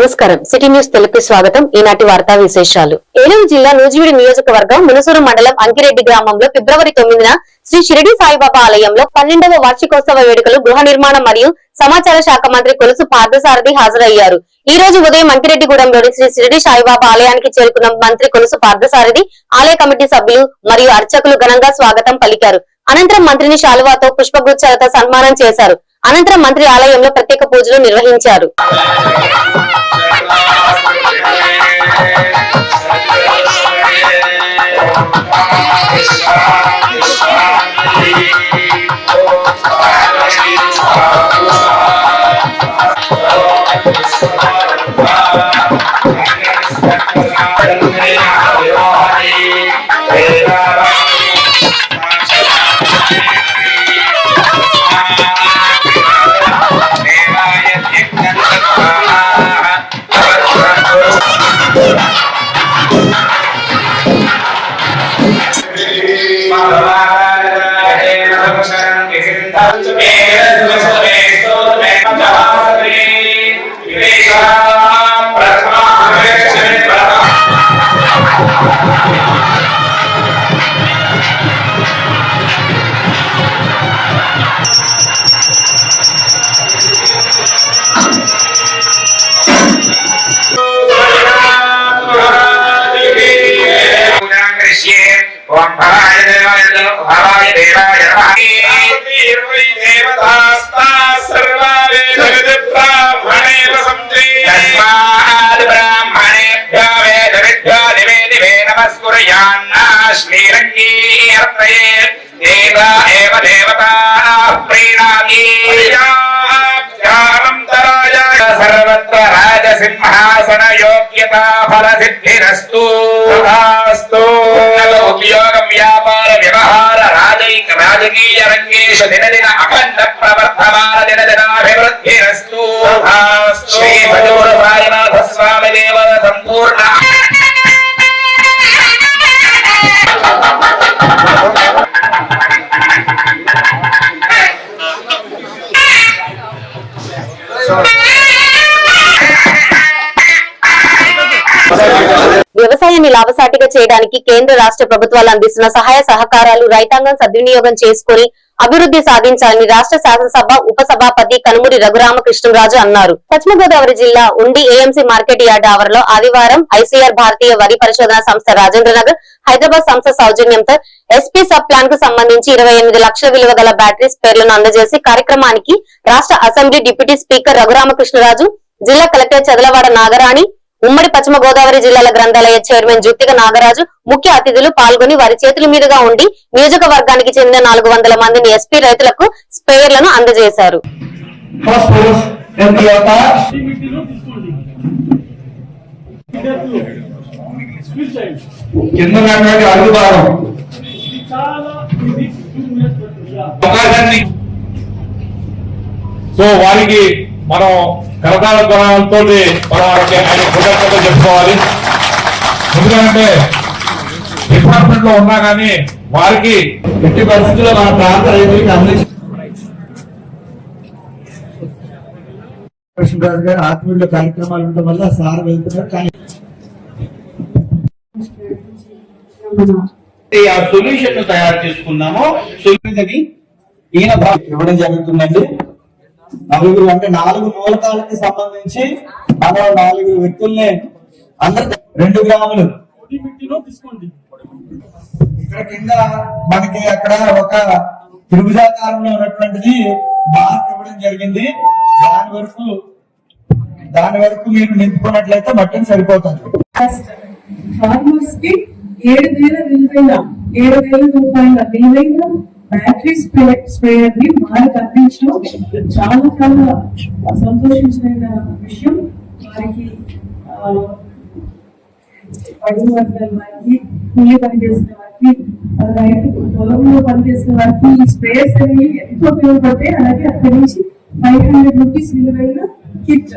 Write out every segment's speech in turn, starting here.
నమస్కారం. City news Telugu స్వాగతం. ఈనాటి వార్తా విశేషాలు. ఏలూరు జిల్లా నూజివీడి నియోజకవర్గం మునసూరు మండలం అంకిరెడ్డి గ్రామంలో ఫిబ్రవరి తొమ్మిదిన శ్రీ షిరిడి సాయిబాబా ఆలయంలో పన్నెండవ వార్షికోత్సవ వేడుకలు గృహ నిర్మాణం మరియు సమాచార శాఖ మంత్రి కొలుసు పార్థసారథి హాజరయ్యారు. ఈ రోజు ఉదయం అంకిరెడ్డిగూడెంలోని శ్రీ షిరిడి సాయిబాబా ఆలయానికి చేరుకున్న మంత్రి కొలుసు పార్థసారథి ఆలయ కమిటీ సభ్యులు మరియు అర్చకులు ఘనంగా స్వాగతం పలికారు. అనంతరం మంత్రిని శాలువాతో పుష్పగుచ్చాలతో సన్మానం చేశారు. అనంతరం మంత్రి ఆలయంలో ప్రత్యేక పూజలు నిర్వహించారు. ओम भवाय देवाय भवाय देवाय भवाय देवतास्ता सर्वारे वेद ब्राह्मणे वसन्ति तस्मात् ब्राह्मणेभ्यो वेद विद्या दिवे दिवे नमस्कुर्यान्ना దివే నమస్కుర్యాన్నా శ్రీరంగీర్తయే దేవా ఏవ దేవతా ప్రీణామి ధ్యానంతరాయ సర్వత్ర రాజసింహాసన యోగ్యతా ఫల సిద్ధిరస్తు తథాస్తు. ఉన్నత ఉద్యోగం వ్యాపార వ్యవహార రాజైక రాజకీయ రంగేషు వ్యవసాయాన్ని లాభసాటిగా చేయడానికి కేంద్ర రాష్ట్ర ప్రభుత్వాలు అందిస్తున్న సహాయ సహకారాలు రైతాంగం సద్వినియోగం చేసుకుని అభివృద్ధి సాధించాలని రాష్ట్ర శాసనసభ ఉపసభాపతి కనుమూరి రఘురామకృష్ణరాజు అన్నారు. పశ్చిమ గోదావరి జిల్లా ఉండి ఏఎంసీ మార్కెట్ యార్డ్ ఆవరలో ఆదివారం ఐసీఆర్ భారతీయ వరి పరిశోధన సంస్థ రాజేంద్రనగర్ హైదరాబాద్ సంస్థ సౌజన్యంతో ఎస్పీ సబ్ ప్లాన్కు సంబంధించి ఇరవై ఎనిమిది లక్షల విలువ గల బ్యాటరీస్ పేర్లను అందజేసి కార్యక్రమానికి రాష్ట్ర అసెంబ్లీ డిప్యూటీ స్పీకర్ రఘురామకృష్ణరాజు జిల్లా కలెక్టర్ చదలవాడ నాగరాణి ఉమ్మడి పశ్చిమ గోదావరి జిల్లాల గ్రంథాలయ చైర్మన్ జుత్తిక నాగరాజు ముఖ్య అతిథులు పాల్గొని వారి చేతుల మీదుగా ఉండి నియోజకవర్గానికి చెందిన నాలుగు వందల మందిని ఎస్పీ రైతులకు స్పేర్లను అందజేశారు. phosphorus and కింద ఉన్నటువంటి అడుగు భాగం. అవకాశాన్ని సో వారికి మనం కరతాల గుణాలతో మనం వారికి ఆయన కృతజ్ఞతలు చెప్పుకోవాలి. ఎందుకంటే డిపార్ట్మెంట్లో ఉన్నా కానీ వారికి ఎట్టి పరిస్థితుల్లో మన ప్రాంత రైతులకి అందించి కృష్ణరాజు గారు ఆత్మీయుల కార్యక్రమాలు ఉండడం వల్ల సార్ వెళ్తున్నారు కానీ ఆ సొల్యూషన్ తయారు చేసుకున్నాము ఈయన ఇవ్వడం జరుగుతుందండి. నలుగురు అంటే నాలుగు మూలకాలకి సంబంధించి మనం నాలుగు వ్యక్తుల్ని అందరు రెండు గ్రాములు. తీసుకోండి. ఇక్కడ కింద మనకి అక్కడ ఒక త్రిభుజాకారంలో ఉన్నటువంటిది మార్క్ ఇవ్వడం జరిగింది. దాని వరకు దాని వరకు మీరు నింపుకున్నట్లయితే మట్టిని సరిపోతుంది ఫార్మర్స్కి ఏడు వేల విలువైన ఏడు వేల రూపాయల విలువైన బ్యాటరీ స్ప్రే స్ప్రేయర్ని వారికి అందించడం చాలా చాలా సంతోషించిన విషయం. వారికి ఆ, వర్గాల వారికి కూలి పనిచేసిన వారికి రైతు పొలంలో పనిచేసిన వారికి ఈ స్ప్రేయర్స్ అనేవి ఎంతో ఉపయోగపడతాయి. అలాగే అక్కడి నుంచి ఫైవ్ హండ్రెడ్ రూపీస్ విలువైన కిట్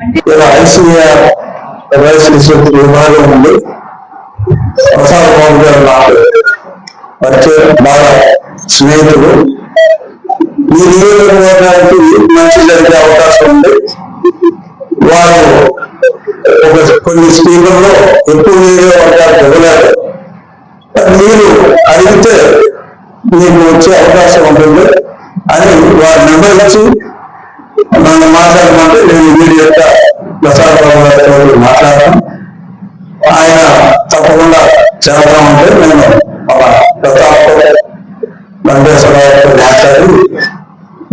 అంటే ప్రసాద్ బాబు గారు నాకు పరిచయం బాగా స్నేహితుడు ఈ నియోజకవర్గానికి మంచి జరిగే అవకాశం ఉంది వారు కొన్ని కేంద్రంలో ఎక్కువ నియోజకవర్గాలు ఇవ్వలేదు మీరు అడిగితే మీకు వచ్చే అవకాశం ఉంటుంది అని వారి నెంబర్ ఇచ్చి నన్ను మాట్లాడమంటే నేను ఇమీడియట్గా ప్రసాద్ బాబు గారితో మాట్లాడతాను ఆయన తప్పకుండా చేద్దాం అంటే నేను మన ప్రతాప్ వెంకటేశ్వరరావుతో మాట్లాడి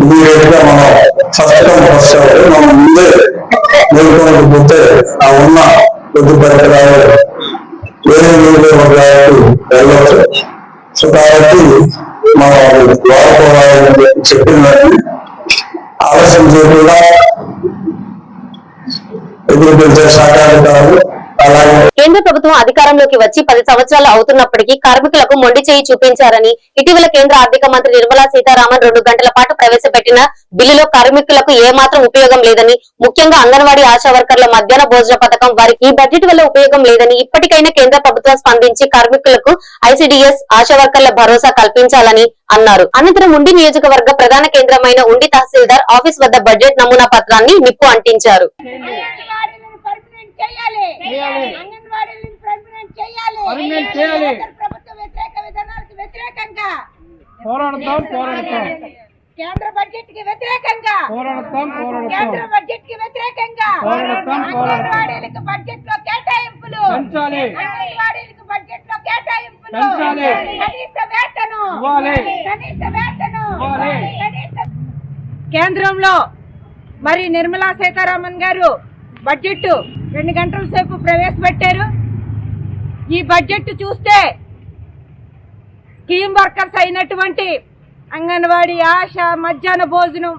ఇమీడియట్గా మనం ఫస్ట్ టైం ఫస్ట్ మనం ముందే మేల్కొనకపోతే ఆ ఉన్న కొద్ది పరికరాలు వేరే నియోజకవర్గాలకు వెళ్ళవచ్చు సో కాబట్టి మనం వాడుకోవాలని చెప్పినట్టు ఆలస్యం చేయకుండా ఎగ్రికల్చర్ శాఖ అధికారులు కేంద్ర ప్రభుత్వం అధికారంలోకి వచ్చి పది సంవత్సరాలు అవుతున్నప్పటికీ కార్మికులకు మొండి చేయి చూపించారని ఇటీవల కేంద్ర ఆర్థిక మంత్రి నిర్మలా సీతారామన్ రెండు గంటల పాటు ప్రవేశపెట్టిన బిల్లులో కార్మికులకు ఏమాత్రం ఉపయోగం లేదని ముఖ్యంగా అంగన్వాడీ ఆశా వర్కర్ల మధ్యాహ్న భోజన పథకం వారికి ఈ బడ్జెట్ వల్ల ఉపయోగం లేదని ఇప్పటికైనా కేంద్ర ప్రభుత్వం స్పందించి కార్మికులకు ఐసిడిఎస్ ఆశా వర్కర్ల భరోసా కల్పించాలని అన్నారు. అనంతరం ఉండి నియోజకవర్గ ప్రధాన కేంద్రమైన ఉండి తహసీల్దార్ ఆఫీస్ వద్ద బడ్జెట్ నమూనా పత్రాన్ని నిప్పు అంటించారు. చేయాలి అంగన్వాడీలను పర్మనెంట్ చేయాలి పర్మనెంట్ చేయాలి. కేంద్ర ప్రభుత్వ వ్యతిరేక విధానాలకు వ్యతిరేకంగా పోరాడతాం పోరాడతాం కేంద్ర బడ్జెట్కి వ్యతిరేకంగా పోరాడతాం పోరాడతాం కేంద్ర బడ్జెట్కి వ్యతిరేకంగా పోరాడతాం, పోరాడతాం. అంగన్వాడీలకు బడ్జెట్లో కేటాయింపులు పెంచాలి. అంగన్వాడీలకు బడ్జెట్లో కేటాయింపులు పెంచాలి. కనీస వేతనం ఇవ్వాలి. కనీస వేతనం ఇవ్వాలి. కనీస కేంద్రంలో మరి నిర్మలా సీతారామన్ గారు బడ్జెట్ రెండు గంటల సేపు ప్రవేశపెట్టారు. ఈ బడ్జెట్ చూస్తే స్కీమ్ వర్కర్స్ అయినటువంటి అంగన్వాడీ ఆశ మధ్యాహ్న భోజనం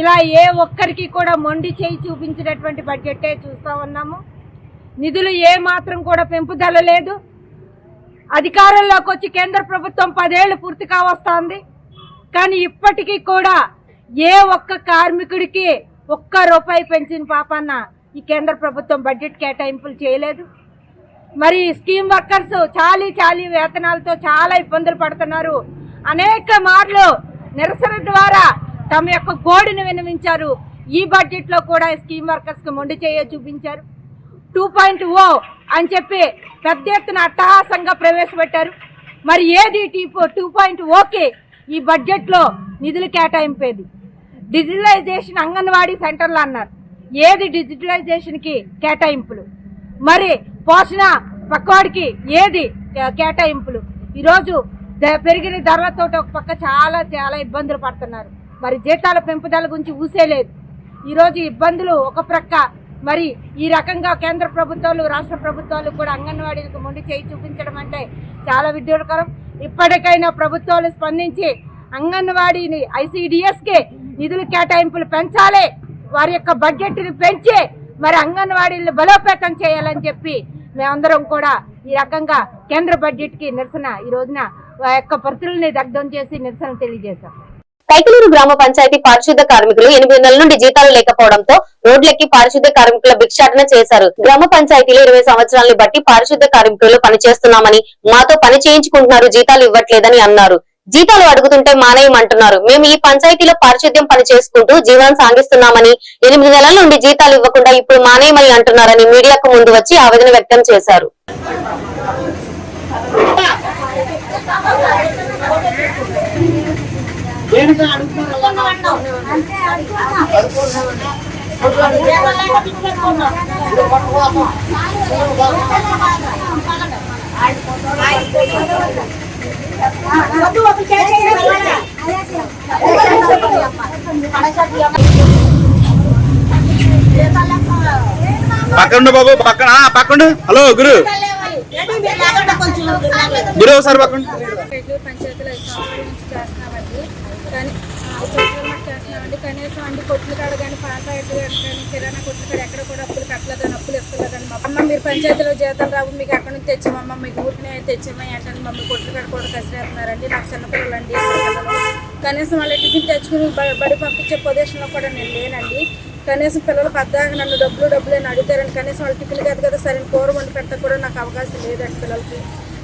ఇలా ఏ ఒక్కరికి కూడా మొండి చేయి చూపించినటువంటి బడ్జెట్టే చూస్తా ఉన్నాము. నిధులు ఏ మాత్రం కూడా పెంపుదల లేదు. అధికారంలోకి వచ్చి కేంద్ర ప్రభుత్వం పదేళ్ళు పూర్తి కావస్తోంది. కానీ ఇప్పటికీ కూడా ఏ ఒక్క కార్మికుడికి ఒక్క రూపాయి పెంచిన పాపన్న ఈ కేంద్ర ప్రభుత్వం బడ్జెట్ కేటాయింపులు చేయలేదు. మరి స్కీమ్ వర్కర్స్ చాలీ చాలీ వేతనాలతో చాలా ఇబ్బందులు పడుతున్నారు. అనేక మార్లు నిరసన ద్వారా తమ యొక్క గోడును విన్నవించారు. ఈ బడ్జెట్లో కూడా స్కీమ్ వర్కర్స్కి మొండి చేయ చూపించారు. టూ పాయింట్ ఓ అని చెప్పి పెద్ద ఎత్తున అట్టహాసంగా ప్రవేశపెట్టారు. మరి ఏది టూ పాయింట్ ఓకే ఈ బడ్జెట్లో నిధులు కేటాయింపేది. డిజిటలైజేషన్ అంగన్వాడీ సెంటర్లు అన్నారు. ఏది డిజిటలైజేషన్కి కేటాయింపులు? మరి పోషణ పక్కవాడికి ఏది కేటాయింపులు? ఈరోజు ద- పెరిగిన ధరలతో ఒక పక్క చాలా చాలా ఇబ్బందులు పడుతున్నారు. మరి జీతాల పెంపుదల గురించి ఊసేలేదు ఈరోజు ఇబ్బందులు ఒక ప్రక్క. మరి ఈ రకంగా కేంద్ర ప్రభుత్వాలు రాష్ట్ర ప్రభుత్వాలు కూడా అంగన్వాడీలకు ముందు చేయి చూపించడం అంటే చాలా విడ్డూరకరం. ఇప్పటికైనా ప్రభుత్వాలు స్పందించి అంగన్వాడీని ఐసీడిఎస్కి నిధులు కేటాయింపులు పెంచాలి. వారి యొక్క బడ్జెట్ని పెంచి మరి అంగన్వాడీలను బలోపేతం చేయాలని చెప్పి మేమందరం కూడా ఈ రకంగా కేంద్ర బడ్జెట్కి నిరసన ఈ రోజున యొక్క పరిస్థితుల్ని దగ్ధం చేసి నిరసన తెలియజేశాం. కైకలూరు గ్రామ పంచాయతీ పారిశుద్ధ కార్మికులు ఎనిమిది నెలల నుండి జీతాలు లేకపోవడంతో రోడ్లెక్కి పారిశుద్ధ కార్మికుల భిక్షాటన చేశారు. గ్రామ పంచాయతీలో ఇరవై సంవత్సరాలను బట్టి పారిశుద్ధ కార్మికులు పనిచేస్తున్నామని మాతో పని చేయించుకుంటున్నారు జీతాలు ఇవ్వట్లేదని అన్నారు. జీతాలు అడుగుతుంటే మానేయమంటున్నారు. మేము ఈ పంచాయతీలో పారిశుద్ధ్యం పని చేసుకుంటూ జీవనం సాగిస్తున్నామని ఎనిమిది నెలల నుండి జీతాలు ఇవ్వకుండా ఇప్పుడు మానేయమని అంటున్నారని మీడియాకు ముందు వచ్చి ఆవేదన వ్యక్తం చేశారు. Para sa diyan. Dito lang పక్కన బాబు పక్కన ఆ, హలో గురు. గురు ఒకసారి పక్కన పంచాయతీలో నుంచి చేస్తున్నామండి కానీ కనీసం అండి కొట్లు కాడ కానీ పాత రేట్లు కానీ కిరాణా కొట్లు కాడ ఎక్కడ కూడా అప్పులు కట్టలేదని అప్పులు ఇస్తలేదని మా అమ్మ మీరు పంచాయతీలో జీతం రావు మీకు అక్కడ నుంచి తెచ్చామమ్మ మీకు ఊరినే తెచ్చామా ఏంటని మమ్మల్ని కొట్లు కాడ కూడా కసిరేస్తున్నారండి నాకు చిన్నపిల్లలు అండి కనీసం వాళ్ళ టిఫిన్ తెచ్చుకుని బడి పంపించే పొజిషన్లో కూడా నేను లేనండి. కనీసం పిల్లలు పెద్దగా నన్ను డబ్బులు డబ్బులు అని అడుగుతారని కనీసం వాళ్ళు టిఫిన్ కాదు కదా సరైన కూర వండి పెట్ట కూడా నాకు అవకాశం లేదండి పిల్లలకి.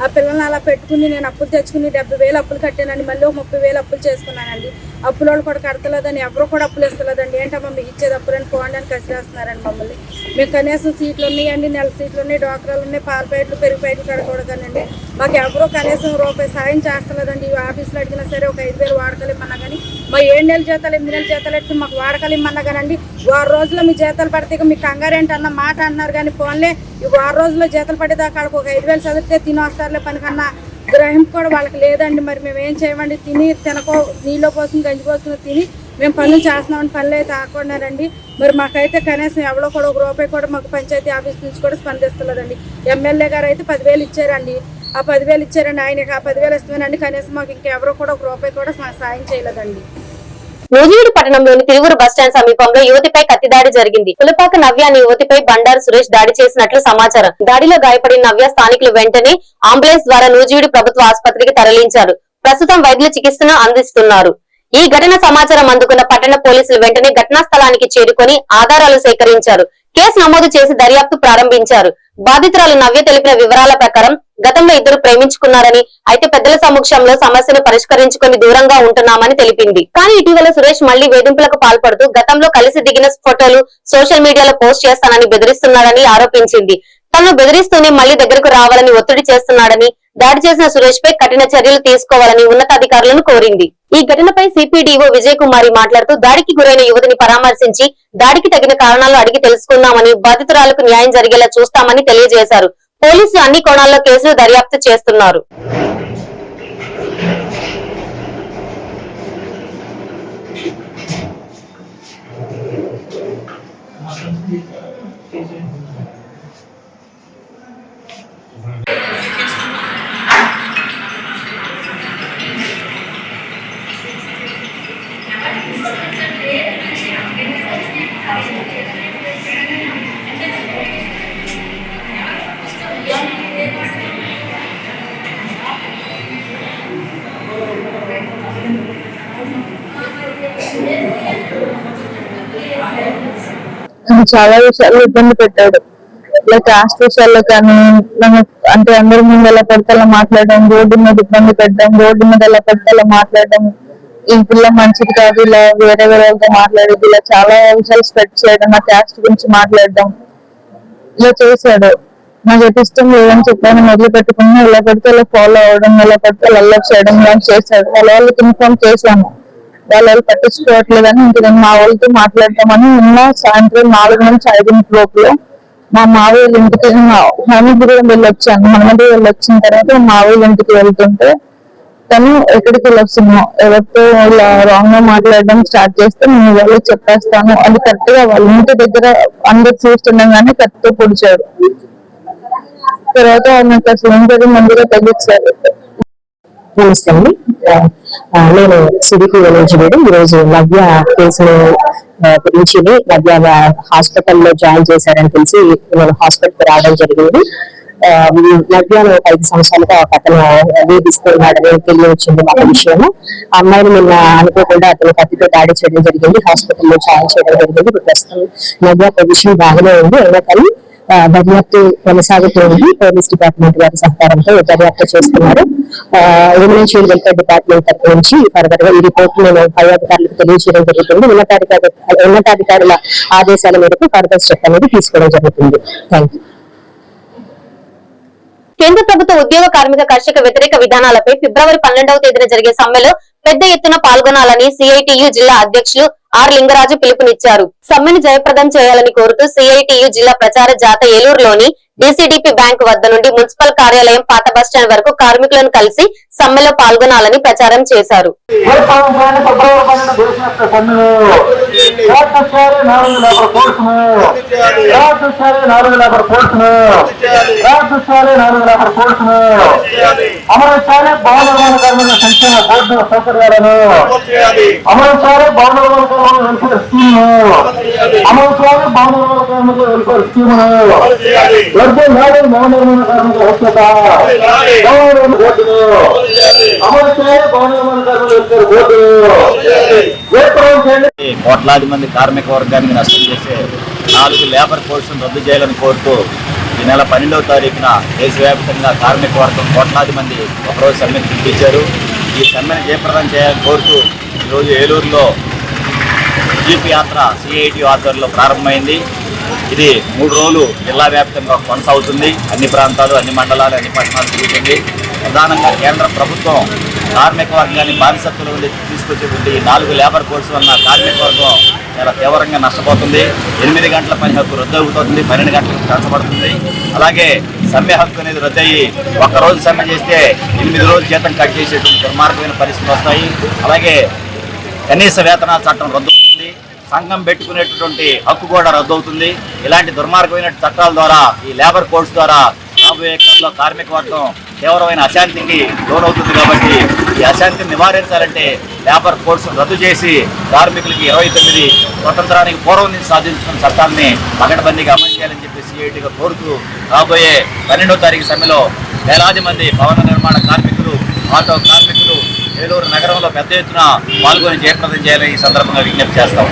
ఆ పిల్లల్ని అలా పెట్టుకుని నేను అప్పులు తెచ్చుకుని డెబ్బై వేలు అప్పులు కట్టానండి మళ్ళీ ఒక ముప్పై వేలు అప్పులు చేసుకున్నానండి. అప్పులోళ్ళు కూడా కడతలేదని ఎవరు కూడా అప్పులు ఇస్తలేదండి. ఏంటమ్మా మీకు ఇచ్చేది అప్పులని పోండి అని కసిరేస్తున్నారండి మమ్మల్ని. మేము కనీసం సీట్లు ఉన్నాయండి నెల సీట్లు ఉన్నాయి డోక్రాలు ఉన్నాయి పాల ప్యాకెట్లు పెరుగు ప్యాకెట్లు కడకూడదనండి. మాకు ఎవరో కనీసం రూపాయి సాయం చేస్తలేదండి. ఈ ఆఫీసులో అడిగినా సరే ఒక ఐదు వేలు వాడకలు ఇమ్మన్నా కానీ మా ఏడు నెలల జీతాలు ఎనిమిది నెలల జీతాలు ఎట్టి మాకు వాడకలు ఇమ్మన్నా కానండి వారం రోజుల్లో మీ జీతాలు పడితే మీ మీకు కంగారేంటి అన్న మాట అన్నారు కానీ ఫోన్లే ఈ వారం రోజుల్లో జీతాలు పడేదాకా వాళ్ళకి ఒక ఐదు వేలు చదివితే తిని వస్తారులే పనికన్నా గ్రహం కూడా వాళ్ళకి లేదండి. మరి మేము ఏం చేయమండి? తిని తినకో నీళ్ళ కోసం గంజి పోసుకుని తిని మేము పనులు చేస్తున్నామని పనులు అయితే ఆకున్నారండి. మరి మాకైతే కనీసం ఎవరో కూడా ఒక రూపాయి కూడా మాకు పంచాయతీ ఆఫీస్ నుంచి కూడా స్పందిస్తలేదండి. ఎమ్మెల్యే గారు అయితే పదివేలు ఇచ్చారండి. ఆ పదివేలు ఇచ్చారండి. ఆయనకి ఆ పదివేలు ఇస్తామనండి కనీసం మాకు ఇంకెవరో కూడా ఒక రూపాయి కూడా సాయం చేయలేదండి. నూజివీడు పట్టణంలోని తిరువురు బస్టాండ్ సమీపంలో యువతిపై కత్తి దాడి జరిగింది. పులపాక నవ్య అనే యువతిపై బండారు సురేష్ దాడి చేసినట్లు సమాచారం. దాడిలో గాయపడిన నవ్య స్థానికులు వెంటనే అంబులెన్స్ ద్వారా నూజివీడు ప్రభుత్వ ఆసుపత్రికి తరలించారు. ప్రస్తుతం వైద్యులు చికిత్సను అందిస్తున్నారు. ఈ ఘటన సమాచారం అందుకున్న పట్టణ పోలీసులు వెంటనే ఘటనా స్థలానికి చేరుకొని ఆధారాలు సేకరించారు. కేసు నమోదు చేసి దర్యాప్తు ప్రారంభించారు. బాధితురాలు నవ్య తెలిపిన వివరాల ప్రకారం గతంలో ఇద్దరు ప్రేమించుకున్నారని అయితే పెద్దల సమక్షంలో సమస్యను పరిష్కరించుకుని దూరంగా ఉంటున్నామని తెలిపింది. కానీ ఇటీవల సురేష్ మళ్ళీ వేధింపులకు పాల్పడుతూ గతంలో కలిసి దిగిన ఫోటోలు సోషల్ మీడియాలో పోస్ట్ చేస్తానని బెదిరిస్తున్నాడని ఆరోపించింది. తనను బెదిరిస్తూనే మళ్ళీ దగ్గరకు రావాలని ఒత్తిడి చేస్తున్నాడని దాడి చేసిన సురేష్ పై కఠిన చర్యలు తీసుకోవాలని ఉన్నతాధికారులను కోరింది. ఈ ఘటనపై సిపిడిఓ విజయ్ కుమారి మాట్లాడుతూ దాడికి గురైన యువతిని పరామర్శించి దాడికి తగిన కారణాలు అడిగి తెలుసుకుందామని బాధితురాలకు న్యాయం జరిగేలా చూస్తామని తెలియజేశారు. పోలీసులు అన్ని కోణాల్లో కేసులు దర్యాప్తు చేస్తున్నారు. నన్ను చాలా విషయాల్లో ఇబ్బంది పెట్టాడు. ఇట్లా క్యాస్ట్ విషయాల్లో కానీ నన్ను అంటే అందరి ముందు ఎలా పడితే అలా మాట్లాడడం రోడ్డు మీద ఇబ్బంది పెట్టడం రోడ్డు మీద ఎలా పడతాలో అలా మాట్లాడడం ఈ పిల్ల మంచిది కాదు ఇలా వేరే వేరే వాళ్ళతో మాట్లాడేది ఇలా చాలా విషయాలు స్ప్రెడ్ చేయడం నా క్యాస్ట్ గురించి మాట్లాడడం ఇలా చేశాడు. నాకు ఎటు ఇష్టం లేదని చెప్పాను మొదలు పెట్టుకుని ఇలా పడితే ఇలా ఫాలో అవడం ఎలా పడితే అలా చేయడం ఇలా చేశాడు. వాళ్ళ వాళ్ళకి ఇన్ఫార్మ్ చేశాను. వాళ్ళు వాళ్ళు పట్టించుకోవట్లేదని ఇంక నేను మా వాళ్ళతో మాట్లాడతామని నిన్న సాయంత్రం నాలుగు నుంచి ఐదింటి లోపల మా మావయ్య ఇంటికి హనుమపురం వెళ్ళి వచ్చాను హనుమపురం వెళ్ళి వచ్చిన తర్వాత మా మావయ్య ఇంటికి వెళ్తుంటే తను ఎక్కడికి వెళ్ళొస్తున్నావు? ఎవరితో ఇలా రాంగ్గా మాట్లాడడం స్టార్ట్ చేస్తే నేను వాళ్ళు చెప్పేస్తాను. అది కరెక్ట్గా వాళ్ళ ఇంటి దగ్గర అందరు చూస్తుండగానే కరెక్ట్ పొడిచాడు. తర్వాత నాకు అసలు ఇంటి ముందుగా తగ్గించారు. నమస్తే అండి నేను సిడిపి వెలించబడి ఈరోజు నవ్య కేసును గురించి నవ్య హాస్పిటల్లో జాయిన్ చేశారని తెలిసి నేను హాస్పిటల్కి రావడం జరిగింది. నవ్యాను ఒక ఐదు సంవత్సరాలుగా ఒక అతను వేధిస్తున్నాడు తెలియ వచ్చింది మాకు విషయము. ఆ అమ్మాయిని నిన్న అనుకోకుండా అతను కత్తితో దాడి చేయడం జరిగింది. హాస్పిటల్లో జాయిన్ చేయడం జరిగింది. ఇప్పుడు ప్రస్తుతం నవ్య పొజిషన్ బాగానే ఉంది. అయినా కానీ దర్యాప్తు కొనసాగుతుంది. పోలీస్ డిపార్ట్మెంట్ వారి సహకారంతో దర్యాప్తు చేస్తున్నారు. ఎమినెన్షియల్ వెల్ఫేర్ డిపార్ట్మెంట్ తరఫు నుంచి ఫర్దర్గా ఈ రిపోర్ట్ నేను పై అధికారులకు తెలియజేయడం జరుగుతుంది. ఉన్నతాధికారి ఉన్నతాధికారుల ఆదేశాల మేరకు ఫర్దర్ స్టెప్ అనేది తీసుకోవడం జరుగుతుంది. థ్యాంక్ కేంద్ర ప్రభుత్వ ఉద్యోగ కార్మిక కర్షక వ్యతిరేక విధానాలపై ఫిబ్రవరి పన్నెండవ తేదీన జరిగే సమ్మెలో పెద్ద ఎత్తున పాల్గొనాలని సిఐటియు జిల్లా అధ్యక్షులు ఆర్ లింగరాజు పిలుపునిచ్చారు. సమ్మెను జయప్రదం చేయాలని కోరుతూ సిఐటియు జిల్లా ప్రచార జాత ఏలూరులోని డిసిడిపి బ్యాంకు వద్ద నుండి మున్సిపల్ కార్యాలయం పాత బస్టాండ్ వరకు కార్మికులను కలిసి సమ్మెలో పాల్గొనాలని ప్రచారం చేశారు. అమలు లేబర్ భవన నిర్మాణ కార్మికుల సంక్షేమ బోర్డు సౌకర్యాలను భవన నిర్మాణ కార్మికుల వెల్ఫేర్ స్కీమ్ భవన నిర్మాణ కార్మికుల వెల్ఫేర్ స్కీమ్ వర్గ నాలుగు భవన నిర్మాణ కోట్లాది మంది కార్మిక వర్గానికి నష్టం చేసే నాలుగు లేబర్ కోర్సును రద్దు చేయాలని కోరుతూ ఈ నెల పన్నెండవ తారీఖున దేశవ్యాప్తంగా కార్మిక వర్గం కోట్లాది మంది ఒకరోజు సమ్మెను పిలిపించారు. ఈ సమ్మెను జయప్రదం చేయాలని కోరుతూ ఈరోజు ఏలూరులో జీపు యాత్ర సిఐటి ఆధ్వర్యంలో ప్రారంభమైంది. ఇది మూడు రోజులు జిల్లా వ్యాప్తంగా కొనసాగుతుంది. అన్ని ప్రాంతాలు అన్ని మండలాలు అన్ని పట్టణాలు తిరుగుతుంది. ప్రధానంగా కేంద్ర ప్రభుత్వం కార్మిక వర్గాన్ని బానిసత్తుల నుండి తీసుకొచ్చేటువంటి ఈ నాలుగు లేబర్ కోడ్స్ వలన కార్మిక వర్గం చాలా తీవ్రంగా నష్టపోతుంది. ఎనిమిది గంటల పని హక్కు రద్దు అవుతుంది పన్నెండు గంటలకు పెంచబడుతుంది అలాగే సమ్మె హక్కు అనేది రద్దయి ఒక్కరోజు సమ్మె చేస్తే ఎనిమిది రోజులు జీతం కట్ చేసేటువంటి దుర్మార్గమైన పరిస్థితులు వస్తాయి. అలాగే కనీస వేతనాల చట్టం రద్దు అవుతుంది. సంఘం పెట్టుకునేటటువంటి హక్కు కూడా రద్దవుతుంది. ఇలాంటి దుర్మార్గమైన చట్టాల ద్వారా ఈ లేబర్ కోడ్స్ ద్వారా రాబోయే కాలంలో కార్మిక వర్గం తీవ్రమైన అశాంతికి లోనవుతుంది కాబట్టి ఈ అశాంతిని నివారించాలంటే లేబర్ కోడ్స్ రద్దు చేసి కార్మికులకి ఇరవై తొమ్మిది స్వతంత్రానికి పూర్వం నుంచి సాధించుకున్న చట్టాన్ని పగడబందీగా అమలు చేయాలని చెప్పి సిఐటిగా కోరుతూ రాబోయే పన్నెండో తారీఖు సమ్మెలో వేలాది మంది భవన నిర్మాణ కార్మికులు ఆటో కార్మికులు ఏలూరు నగరంలో పెద్ద ఎత్తున పాల్గొని జయప్రదం చేయాలని ఈ సందర్భంగా విజ్ఞప్తి చేస్తాం.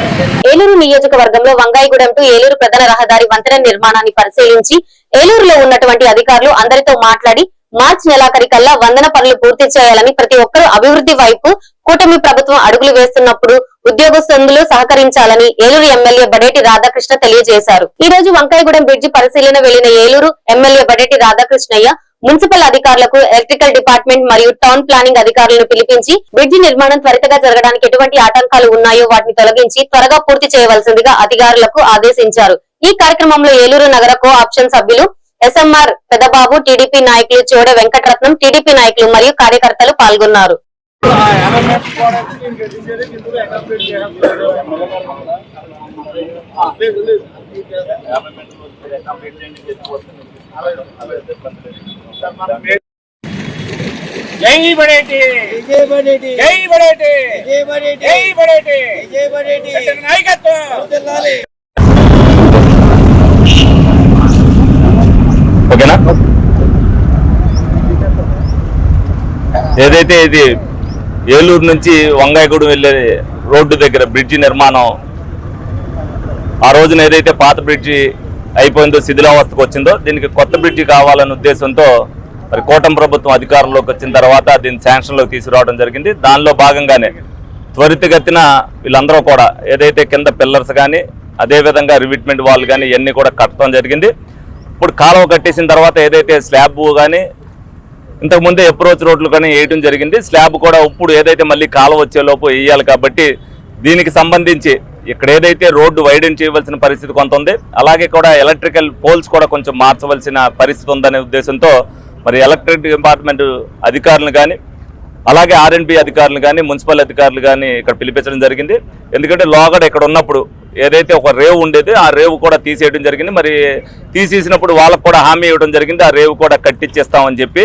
ఏలూరు నియోజకవర్గంలో వంగాయిగూడెం టు ఏలూరు ప్రధాన రహదారి వంతెన నిర్మాణాన్ని పరిశీలించి ఏలూరులో ఉన్నటువంటి అధికారులు అందరితో మాట్లాడి మార్చి నెలాఖరికల్లా వందన పనులు పూర్తి చేయాలని ప్రతి ఒక్కరూ అభివృద్ధి వైపు కూటమి ప్రభుత్వం అడుగులు వేస్తున్నప్పుడు ఉద్యోగస్తులు సహకరించాలని ఏలూరు ఎమ్మెల్యే బడేటి రాధాకృష్ణ తెలియజేశారు. ఈ రోజు వంకాయగూడెం బ్రిడ్జి పరిశీలన వెళ్ళిన ఏలూరు ఎమ్మెల్యే బడేటి రాధాకృష్ణయ్య మున్సిపల్ అధికారులకు ఎలక్ట్రికల్ డిపార్ట్మెంట్ మరియు టౌన్ ప్లానింగ్ అధికారులను పిలిపించి బ్రిడ్జి నిర్మాణం త్వరితగా జరగడానికి ఎటువంటి ఆటంకాలు ఉన్నాయో వాటిని తొలగించి త్వరగా పూర్తి చేయవలసిందిగా అధికారులకు ఆదేశించారు ఈ కార్యక్రమంలో ఏలూరు నగర కో ఆప్షన్ సభ్యులు ఎస్ఎంఆర్ పెదబాబు టీడీపీ నాయకులు చోడ వెంకటరత్నం టీడీపీ నాయకులు మరియు కార్యకర్తలు పాల్గొన్నారు జై బడేటి. జై బడేటి. జై బడేటి. జై బడేటి. జై బడేటి జై బడేటి నాయకత్వం ఓకేనా? ఏదైతే ఇది ఏలూరు నుంచి వంగాయగూడెం వెళ్ళే రోడ్డు దగ్గర బ్రిడ్జి నిర్మాణం ఆ రోజున ఏదైతే పాత బ్రిడ్జి అయిపోయిందో శిథిలావస్థకు వచ్చిందో దీనికి కొత్త బ్రిడ్జి కావాలనే ఉద్దేశంతో మరి కూటమి ప్రభుత్వం అధికారంలోకి వచ్చిన తర్వాత దీన్ని శాంక్షన్లోకి తీసుకురావడం జరిగింది. దానిలో భాగంగానే త్వరితగతిన వీళ్ళందరూ కూడా ఏదైతే కింద పిల్లర్స్ కానీ అదేవిధంగా రివిట్మెంట్ వాళ్ళు కానీ ఇవన్నీ కూడా కట్టడం జరిగింది. ఇప్పుడు కాలువ కట్టేసిన తర్వాత ఏదైతే స్లాబ్ కానీ ఇంతకుముందే అప్రోచ్ రోడ్లు కానీ వేయడం జరిగింది. స్లాబ్ కూడా ఇప్పుడు ఏదైతే మళ్ళీ కాలువ వచ్చేలోపు వేయాలి కాబట్టి దీనికి సంబంధించి ఇక్కడ ఏదైతే రోడ్డు వైడెన్ చేయవలసిన పరిస్థితి కొంత ఉంది అలాగే కూడా ఎలక్ట్రికల్ పోల్స్ కూడా కొంచెం మార్చవలసిన పరిస్థితి ఉందనే ఉద్దేశంతో మరి ఎలక్ట్రిక్ డిపార్ట్మెంట్ అధికారులను కానీ అలాగే ఆర్ఎండ్బి అధికారులు కానీ మున్సిపల్ అధికారులు కానీ ఇక్కడ పిలిపించడం జరిగింది. ఎందుకంటే లోగడ ఇక్కడ ఉన్నప్పుడు ఏదైతే ఒక రేవు ఉండేది ఆ రేవు కూడా తీసేయడం జరిగింది. మరి తీసేసినప్పుడు వాళ్ళకు కూడా హామీ ఇవ్వడం జరిగింది ఆ రేవు కూడా కట్టించేస్తామని చెప్పి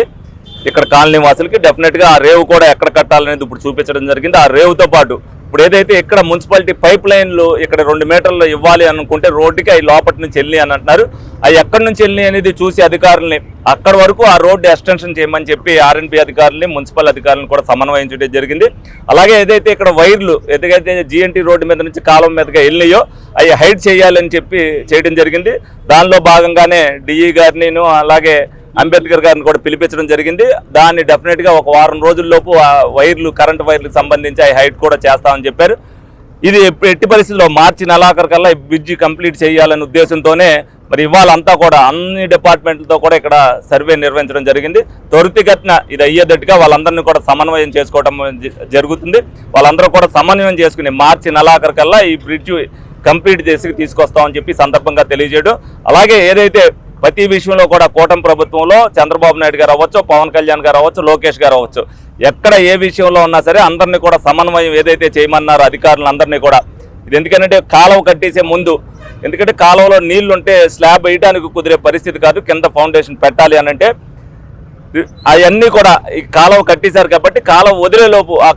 ఇక్కడ కాలనీ వాసులకి డెఫినెట్గా ఆ రేవు కూడా ఎక్కడ కట్టాలనేది ఇప్పుడు చూపించడం జరిగింది. ఆ రేవుతో పాటు ఇప్పుడు ఏదైతే ఇక్కడ మున్సిపాలిటీ పైప్ లైన్లు ఇక్కడ రెండు మీటర్లు ఇవ్వాలి అనుకుంటే రోడ్డుకి అవి లోపటి నుంచి వెళ్ళి అని అంటున్నారు. అవి ఎక్కడి నుంచి వెళ్ళి అనేది చూసి అధికారుల్ని అక్కడ వరకు ఆ రోడ్డు ఎక్స్టెన్షన్ చేయమని చెప్పి ఆర్ఎన్పి అధికారుల్ని మున్సిపల్ అధికారులను కూడా సమన్వయించడం జరిగింది. అలాగే ఏదైతే ఇక్కడ వైర్లు ఏదైతే జిఎన్టీ రోడ్డు మీద నుంచి కాలం మీదగా వెళ్ళినాయో అవి హైడ్ చేయాలని చెప్పి చేయడం జరిగింది. దానిలో భాగంగానే డిఈ గారిని అలాగే అంబేద్కర్ గారిని కూడా పిలిపించడం జరిగింది. దాన్ని డెఫినెట్గా ఒక వారం రోజుల్లోపు ఆ వైర్లు కరెంట్ వైర్లకు సంబంధించి ఆ హైట్ కూడా చేస్తామని చెప్పారు. ఇది ఎట్టి పరిస్థితుల్లో మార్చి నెలాఖరికల్లా ఈ బ్రిడ్జి కంప్లీట్ చేయాలనే ఉద్దేశంతోనే మరి ఇవాళంతా కూడా అన్ని డిపార్ట్మెంట్లతో కూడా ఇక్కడ సర్వే నిర్వహించడం జరిగింది. త్వరితగతిన ఇది అయ్యేటట్టుగా వాళ్ళందరినీ కూడా సమన్వయం చేసుకోవడం జ- జరుగుతుంది. వాళ్ళందరూ కూడా సమన్వయం చేసుకుని మార్చి నెలాఖరికల్లా ఈ బ్రిడ్జ్ కంప్లీట్ చేసి తీసుకొస్తామని చెప్పి సందర్భంగా తెలియజేయడం. అలాగే ఏదైతే ప్రతి విషయంలో కూడా కూటమి ప్రభుత్వంలో చంద్రబాబు నాయుడు గారు అవ్వచ్చు పవన్ కళ్యాణ్ గారు అవ్వచ్చు లోకేష్ గారు అవ్వచ్చు. ఎక్కడ ఏ విషయంలో ఉన్నా సరే అందరినీ కూడా సమన్వయం ఏదైతే చేయమన్నారో అధికారులందరినీ కూడా. ఇది ఎందుకంటే కాలువ కట్టేసే ముందు ఎందుకంటే కాలువలో నీళ్ళు ఉంటే స్లాబ్ వేయడానికి కుదిరే పరిస్థితి కాదు కింద ఫౌండేషన్ పెట్టాలి అని అంటే అవన్నీ కూడా ఈ కాలువ కట్టేశారు కాబట్టి కాలువ వదిలేలోపు ఆ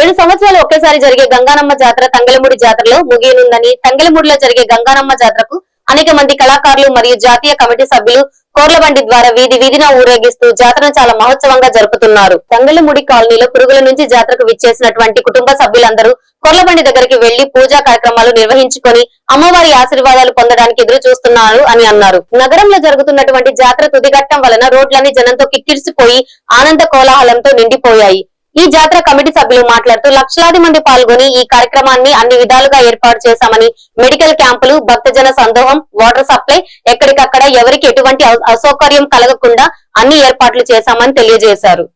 ఏడు సంవత్సరాలు ఒకేసారి జరిగే గంగానమ్మ జాతర తంగలమూడి జాతరలో ముగియనుందని తంగలమూడిలో జరిగే గంగానమ్మ జాతరకు అనేక మంది కళాకారులు మరియు జాతీయ కమిటీ సభ్యులు కోర్లబండి ద్వారా వీధి వీధిన ఊరేగిస్తూ జాతరను చాలా మహోత్సవంగా జరుపుతున్నారు. తంగెలమూడి కాలనీలో పురుగుల నుంచి జాతరకు విచ్చేసినటువంటి కుటుంబ సభ్యులందరూ కోర్లబండి దగ్గరికి వెళ్ళి పూజా కార్యక్రమాలు నిర్వహించుకొని అమ్మవారి ఆశీర్వాదాలు పొందడానికి ఎదురు చూస్తున్నారు అని అన్నారు. నగరంలో జరుగుతున్నటువంటి జాతర తుదిఘట్టం వలన రోడ్లన్నీ జనంతో కిక్కిరిసిపోయి ఆనంద కోలాహలంతో నిండిపోయాయి. ఈ జాతర కమిటీ సభ్యులు మాట్లాడుతూ లక్షలాది మంది పాల్గొని ఈ కార్యక్రమాన్ని అన్ని విధాలుగా ఏర్పాటు చేశామని మెడికల్ క్యాంపులు భక్తజన సందోహం వాటర్ సప్లై ఎక్కడికక్కడ ఎవరికి ఎటువంటి అసౌకర్యం కలగకుండా అన్ని ఏర్పాట్లు చేశామని తెలియజేశారు.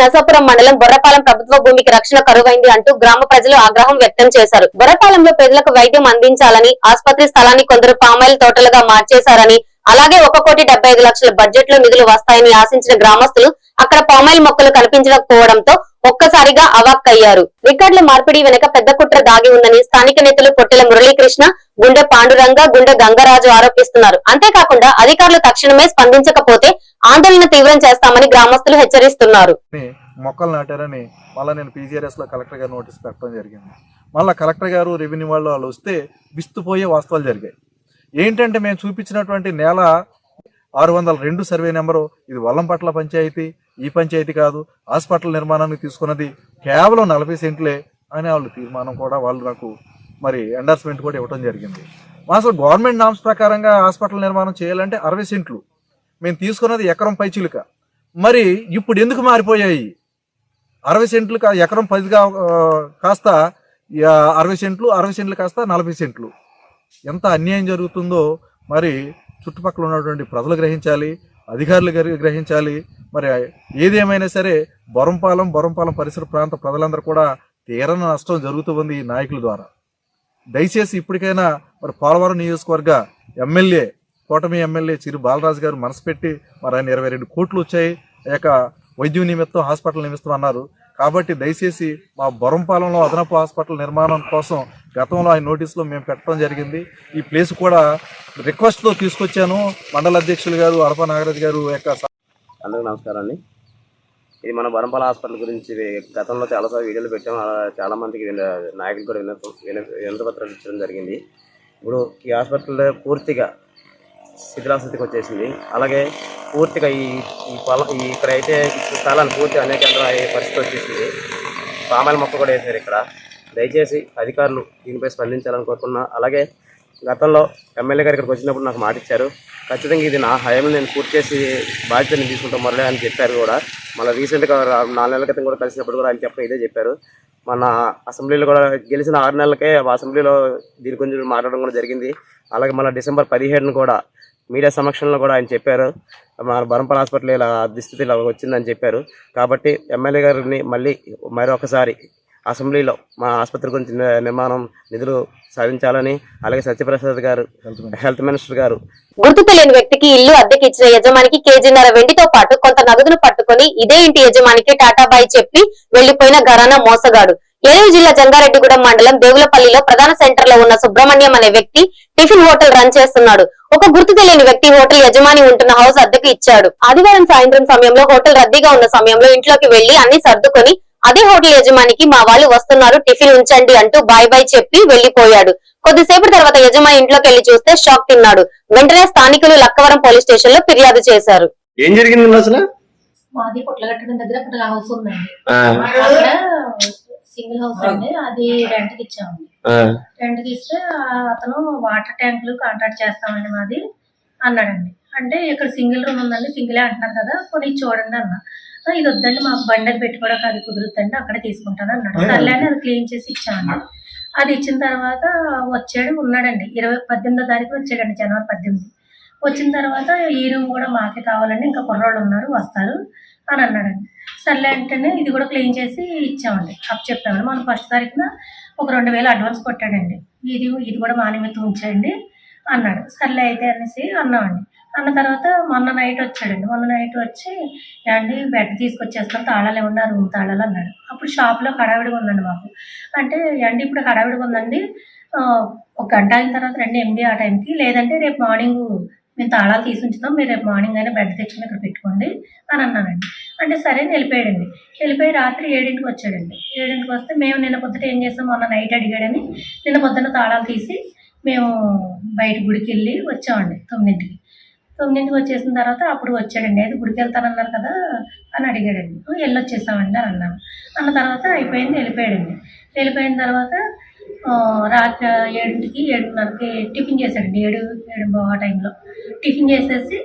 నరసాపురం మండలం బొర్రపాలెం ప్రభుత్వ భూమికి రక్షణ కరువైంది అంటూ గ్రామ ప్రజలు ఆగ్రహం వ్యక్తం చేశారు. బొర్రపాలెంలో పేదలకు వైద్యం అందించాలని ఆసుపత్రి స్థలాన్ని కొందరు పామాయిల్ తోటలుగా మార్చేశారని అలాగే ఒక కోటి డెబ్బై ఐదు లక్షల బడ్జెట్లో నిధులు వస్తాయని ఆశించిన గ్రామస్తులు అక్కడ పామాయిల్ మొక్కలు కనిపించకపోవడంతో ఒక్కసారిగా అవాక్కయ్యారు. రికార్డుల మార్పిడి వెనుక పెద్ద కుట్ర దాగి ఉందని స్థానిక నేతలు పొట్టెల మురళీకృష్ణ గుండె పాండురంగ గుండె గంగరాజు ఆరోపిస్తున్నారు. అంతేకాకుండా అధికారులు తక్షణమే స్పందించకపోతే ఆందోళన తీవ్రం చేస్తామని గ్రామస్తులు హెచ్చరిస్తున్నారు. మొక్కలు నాటారని మళ్ళీ నేను పీజీఆర్ఎస్లో కలెక్టర్ గారు నోటీస్ పెట్టడం జరిగింది. మళ్ళీ కలెక్టర్ గారు రెవెన్యూ వాళ్ళు వాళ్ళు వస్తే విస్తుపోయే వాస్తవాలు జరిగాయి. ఏంటంటే మేము చూపించినటువంటి నేల ఆరు వందల రెండు సర్వే నెంబరు ఇది వల్లంపట్ల పంచాయతీ ఈ పంచాయతీ కాదు హాస్పిటల్ నిర్మాణానికి తీసుకున్నది కేవలం నలభై సెంట్లే అని వాళ్ళు తీర్మానం కూడా వాళ్ళు నాకు మరి ఎండార్స్మెంట్ కూడా ఇవ్వడం జరిగింది. అసలు గవర్నమెంట్ నామ్స్ ప్రకారంగా హాస్పిటల్ నిర్మాణం చేయాలంటే అరవై సెంట్లు. మేము తీసుకున్నది ఎకరం పైచిలుక. మరి ఇప్పుడు ఎందుకు మారిపోయాయి? అరవై సెంట్లు కా ఎకరం పదిగా కాస్త అరవై సెంట్లు అరవై సెంట్లు కాస్త నలభై సెంట్లు. ఎంత అన్యాయం జరుగుతుందో మరి చుట్టుపక్కల ఉన్నటువంటి ప్రజలు గ్రహించాలి అధికారులు గ్రహించాలి. మరి ఏదేమైనా సరే బొరంపాలెం బొరంపాలెం పరిసర ప్రాంత ప్రజలందరూ కూడా తీరని నష్టం జరుగుతూ ఉంది ఈ నాయకుల ద్వారా. దయచేసి ఇప్పటికైనా మరి పోలవరం నియోజకవర్గ ఎమ్మెల్యే కూటమి ఎమ్మెల్యే చిరు బాలరాజు గారు మనసు పెట్టి మరి ఆయన ఇరవై రెండు కోట్లు వచ్చాయి ఆ యొక్క వైద్యం నిమిత్తం హాస్పిటల్ నిమిత్తం అన్నారు కాబట్టి దయచేసి మా బొరంపాలెంలో అదనపు హాస్పిటల్ నిర్మాణం కోసం గతంలో ఆయన నోటీసులో మేము పెట్టడం జరిగింది. ఈ ప్లేస్ కూడా రిక్వెస్ట్లో తీసుకొచ్చాను. మండల అధ్యక్షులు గారు అడప నాగరాజు గారు యొక్క అందరికీ నమస్కారం అండి. ఇది మన బొరంపాల హాస్పిటల్ గురించి గతంలో చాలాసార్లు వీడియోలు పెట్టాం. అలా నాయకులు కూడా వినతి వినతి పత్రాలు ఇచ్చడం జరిగింది. ఇప్పుడు ఈ హాస్పిటల్ పూర్తిగా శిథిలాస్థితికి వచ్చేసింది అలాగే పూర్తిగా ఈ ఈ పొలం ఈ ఇక్కడ అయితే ఈ స్థలాన్ని పూర్తిగా అనేక అయ్యే పరిస్థితి వచ్చేసింది. పామాయిల మొక్క కూడా వేశారు ఇక్కడ. దయచేసి అధికారులు దీనిపై స్పందించాలని కోరుకున్నా. అలాగే గతంలో ఎమ్మెల్యే గారు ఇక్కడికి వచ్చినప్పుడు నాకు మాట ఇచ్చారు. ఖచ్చితంగా ఇది నా హయాంలో నేను పూర్తి చేసి బాధ్యత తీసుకుంటాం మరలే అని చెప్పారు కూడా. మళ్ళీ రీసెంట్గా నాలుగు నెలల క్రితం కూడా కలిసినప్పుడు కూడా ఆయన చెప్పడం ఇదే చెప్పారు. మన అసెంబ్లీలో కూడా గెలిచిన ఆరు నెలలకే అసెంబ్లీలో దీని గురించి మాట్లాడడం కూడా జరిగింది. అలాగే మళ్ళీ డిసెంబర్ పదిహేడును కూడా మీడియా సమక్షంలో కూడా ఆయన చెప్పారు. మన బరంపల్ హాస్పిటల్ ఇలా దుస్థితి ఇలా వచ్చిందని చెప్పారు. కాబట్టి ఎమ్మెల్యే గారిని మళ్ళీ మరొకసారి అసెంబ్లీలో మా ఆసుపత్రి గురించి నిర్మాణం నిధులు సాధించాలని అలాగే సత్యప్రసాద్ గారు హెల్త్ మినిస్టర్ గారు గుర్తు తెలియని వ్యక్తికి ఇల్లు అద్దెకి ఇచ్చిన యజమానికి కేజీన్నర వెండితో పాటు కొంత నగదును పట్టుకొని ఇదే ఇంటి యజమానికి టాటాబాయి చెప్పి వెళ్ళిపోయిన ఘరానా మోసగాడు. ఏలూరు జిల్లా జంగారెడ్డిగూడెం మండలం దేవులపల్లిలో ప్రధాన సెంటర్లో ఉన్న సుబ్రహ్మణ్యం అనే వ్యక్తి టిఫిన్ హోటల్ రన్ చేస్తున్నాడు. ఒక గుర్తు తెలియని వ్యక్తి హోటల్ యజమాని ఉంటున్న హౌస్ అద్దెకు ఇచ్చాడు. ఆదివారం సాయంత్రం సమయంలో హోటల్ రద్దీగా ఉన్న సమయంలో ఇంట్లోకి వెళ్ళి అన్ని సర్దుకొని అదే హోటల్ యజమానికి మా వాళ్ళు వస్తున్నారు టిఫిన్ ఉంచండి అంటూ బాయ్ బాయ్ చెప్పి వెళ్ళిపోయాడు కొద్దిసేపటి తర్వాత యజమాని ఇంట్లోకి వెళ్ళి చూస్తే షాక్ తిన్నాడు. వెంటనే స్థానికులు లక్కవరం పోలీస్ స్టేషన్లో ఫిర్యాదు చేశారు. ఏం జరిగింది అసలు? మాది పొట్లగట్టడం దగ్గర ఒక హౌస్ ఉందండి. అక్కడ సింగిల్ హౌస్ అండి. అది రెంట్కి ఇచ్చామండి రెంట్కి ఇస్తే అతను వాటర్ ట్యాంకులు కాంట్రాక్ట్ చేస్తామండి మాది అన్నాడండి. అంటే ఇక్కడ సింగిల్ రూమ్ ఉందండి సింగిలే అంటున్నారు కదా కొన్ని చూడండి అన్న. "ఆ, ఇది వద్దండి మాకు బండి అది పెట్టుకోవడానికి అది కుదురుతుందండి అక్కడే తీసుకుంటాను అన్నాడు. సర్లే అని అది క్లీన్ చేసి ఇచ్చాను అది ఇచ్చిన తర్వాత వచ్చాడు ఉన్నాడండి. ఇరవై పద్దెనిమిదో తారీఖు వచ్చాడండి జనవరి పద్దెనిమిది. వచ్చిన తర్వాత ఈ రూమ్ కూడా మాకే కావాలండి. ఇంకా కుర్రోళ్ళు ఉన్నారు వస్తారు అని అన్నాడండి. సర్లే అంటేనే ఇది కూడా క్లీన్ చేసి ఇచ్చామండి. అప్ చెప్పామండి. మనం ఫస్ట్ తారీఖున ఒక రెండు వేలు అడ్వాన్స్ కొట్టాడండి. ఇది ఇది కూడా మా నిమిత్తం ఉంచేయండి అన్నాడు. సర్లే అయితే అనేసి అన్నామండి. అన్న తర్వాత మొన్న నైట్ వచ్చాడండి. మొన్న నైట్ వచ్చి అండి బెడ్ తీసుకొచ్చేస్తాను తాళాలు ఏమన్నా రూమ్ తాళాలు అన్నాడు. అప్పుడు షాప్లో హడావిడిగా ఉందండి మాకు. అంటే అండి ఇప్పుడు హడావిడిగా ఉందండి. ఒక గంట అయిన తర్వాత రండి ఎనిమిది ఆ టైంకి లేదంటే రేపు మార్నింగ్ మేము తాళాలు తీసి ఉంచుతాం. మీరు రేపు మార్నింగ్ అయినా బెడ్ తెచ్చుకుని ఇక్కడ పెట్టుకోండి అని అన్నానండి. అంటే సరే అని వెళ్ళిపోయాడండి. వెళ్ళిపోయి రాత్రి ఏడింటికి వచ్చాడండి. ఏడింటికి వస్తే మేము నిన్న పొద్దుట ఏం చేస్తాం మొన్న నైట్ అడిగాడని నిన్న పొద్దున్న తాళాలు తీసి మేము బయట గుడికి వెళ్ళి వచ్చామండి తొమ్మిదింటికి. తొమ్మిదింటికి వచ్చేసిన తర్వాత అప్పుడు వచ్చాడండి. అది గుడికి వెళ్తానన్నారు కదా అని అడిగాడండి. వెళ్ళొచ్చేసామండి అని అన్నాను. అన్న తర్వాత అయిపోయింది వెళ్ళిపోయాడండి. వెళ్ళిపోయిన తర్వాత రాత్రి ఏడింటికి ఏడున్నరకి టిఫిన్ చేశాడండి. ఏడు ఏడు బాగా టైంలో. టిఫిన్ చేసేసి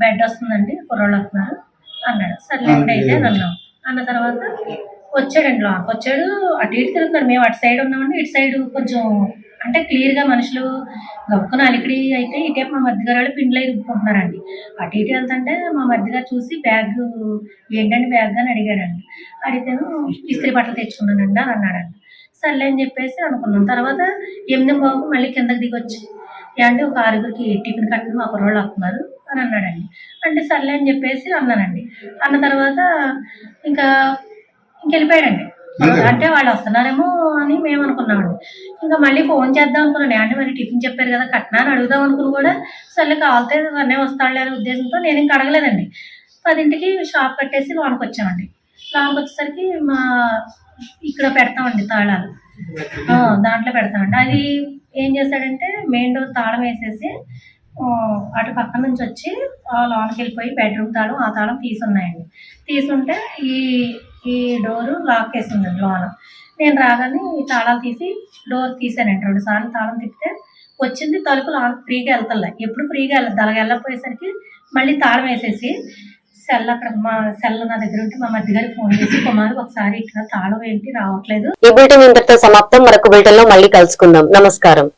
బెడ్ వస్తుందండి కుర్రోళ్ళు వస్తున్నారు అన్నాడు. సర్లేండి అయితే అని అన్నాం. అన్న తర్వాత వచ్చాడండి లోపలికి. వచ్చాడు అటు ఇటు తిరుగుతున్నాడు. మేము అటు సైడ్ ఉన్నామండి ఇటు సైడ్ కొంచెం అంటే క్లియర్గా మనుషులు గబుక్కున అలికిడి అయితే ఇటే మా మధ్యగారు పిండిలో ఇరుక్కుంటున్నారండి. అటు ఇటు వెళ్తుంటే మా మధ్యగారు చూసి బ్యాగ్ ఏంటండి బ్యాగ్ అని అడిగాడండి. అడిగితేను ఇస్త్రీ బట్టలు తెచ్చుకున్నానండి అని అన్నాడండి. సర్లే అని చెప్పేసి అనుకున్నాం. తర్వాత ఎనిమిది బాబు మళ్ళీ కిందకి దిగొచ్చి. ఏమంటే ఒక ఆరుగురికి టిఫిన్ కట్టిన మా కుర్రోళ్ళు వస్తున్నారు అని అన్నాడండి. అంటే సర్లే అని చెప్పేసి అన్నానండి. అన్న తర్వాత ఇంకా ఇంకెళ్ళిపోయాడండి. అంటే వాళ్ళు వస్తున్నారేమో అని మేము అనుకున్నామండి. ఇంకా మళ్ళీ ఫోన్ చేద్దాం అనుకున్నాను అంటే మరి టిఫిన్ చెప్పారు కదా కట్నా అని అడుగుదాం అనుకుని కూడా సర్లే కావాలితే అన్నీ వస్తాడులే అనే ఉద్దేశంతో నేను ఇంకా అడగలేదండి. పదింటికి షాప్ కట్టేసి లోనికి వచ్చామండి లాంగ్ వచ్చేసరికి మా ఇక్కడ పెడతామండి తాళాలు. దాంట్లో పెడతామండి. అది ఏం చేశాడంటే మెయిన్ డోర్ తాళం వేసేసి అటు పక్క నుంచి వచ్చి ఆ లోనికి వెళ్ళిపోయి బెడ్రూమ్ తాళం ఆ తాళం తీసున్నాయండి. తీసుంటే ఈ ఈ డోరు లాక్ వేసిందండి లోన. నేను రాగానే ఈ తాళాలు తీసి డోర్ తీసానండి. రెండు సార్లు తాళం తిప్పితే వచ్చింది తలుపు లోన ఫ్రీగా వెళ్తలే. ఎప్పుడు ఫ్రీగా వెళ్ళదు అలాగ వెళ్ళకపోయేసరికి మళ్ళీ తాళం వేసేసి సెల్ అక్కడ మా సెల్ నా దగ్గర ఉంటే మా మధ్య గారికి ఫోన్ చేసి కుమార్ ఒకసారి ఇట్లా తాళం ఏంటి? రావట్లేదు. ఈ బులెటిన్ ఇంతటితో సమాప్తం. మరొక బులెటిన్లో మళ్ళీ కలుసుకుందాం. నమస్కారం.